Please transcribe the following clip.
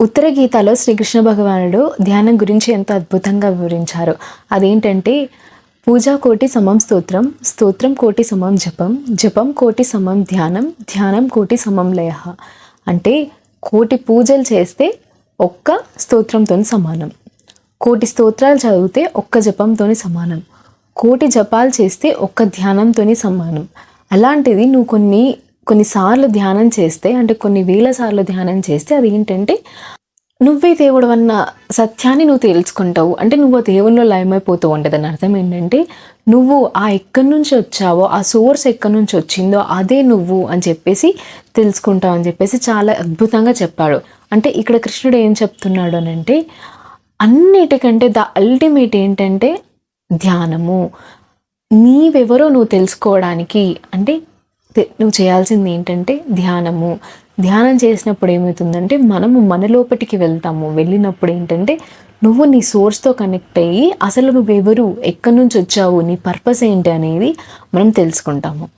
ఉత్తర గీతాలో శ్రీకృష్ణ భగవానుడు ధ్యానం గురించి ఎంతో అద్భుతంగా వివరించారు. అదేంటంటే పూజా కోటి సమం స్తోత్రం స్తోత్రం కోటి సమం జపం జపం కోటి సమం ధ్యానం ధ్యానం కోటి సమం లయ. అంటే కోటి పూజలు చేస్తే ఒక్క స్తోత్రంతో సమానం. కోటి స్తోత్రాలు చదివితే ఒక్క జపంతో సమానం. కోటి జపాలు చేస్తే ఒక్క ధ్యానంతో సమానం. అలాంటిది నువ్వు కొన్ని కొన్నిసార్లు ధ్యానం చేస్తే అంటే కొన్ని వేల సార్లు ధ్యానం చేస్తే అది ఏంటంటే నువ్వే దేవుడు అన్న సత్యాన్ని నువ్వు తెలుసుకుంటావు. అంటే నువ్వు ఆ దేవునిలో లయమైపోతూ ఉంటుంది అని అర్థం ఏంటంటే నువ్వు ఆ ఎక్కడి నుంచి వచ్చావో ఆ సోర్స్ ఎక్కడి నుంచి వచ్చిందో అదే నువ్వు అని చెప్పేసి తెలుసుకుంటావు అని చెప్పేసి చాలా అద్భుతంగా చెప్పాడు. అంటే ఇక్కడ కృష్ణుడు ఏం చెప్తున్నాడు అని అంటే అన్నిటికంటే ద అల్టిమేట్ ఏంటంటే ధ్యానము. నీవెవరో నువ్వు తెలుసుకోవడానికి అంటే నువ్వు చేయాల్సింది ఏంటంటే ధ్యానము. ధ్యానం చేసినప్పుడు ఏమవుతుందంటే మనము మన లోపటికి వెళ్తాము. వెళ్ళినప్పుడు ఏంటంటే నువ్వు నీ సోర్స్తో కనెక్ట్ అయ్యి అసలు నువ్వెవరు? ఎక్కడి నుంచి వచ్చావు? నీ పర్పస్ ఏంటి అనేది మనం తెలుసుకుంటాము.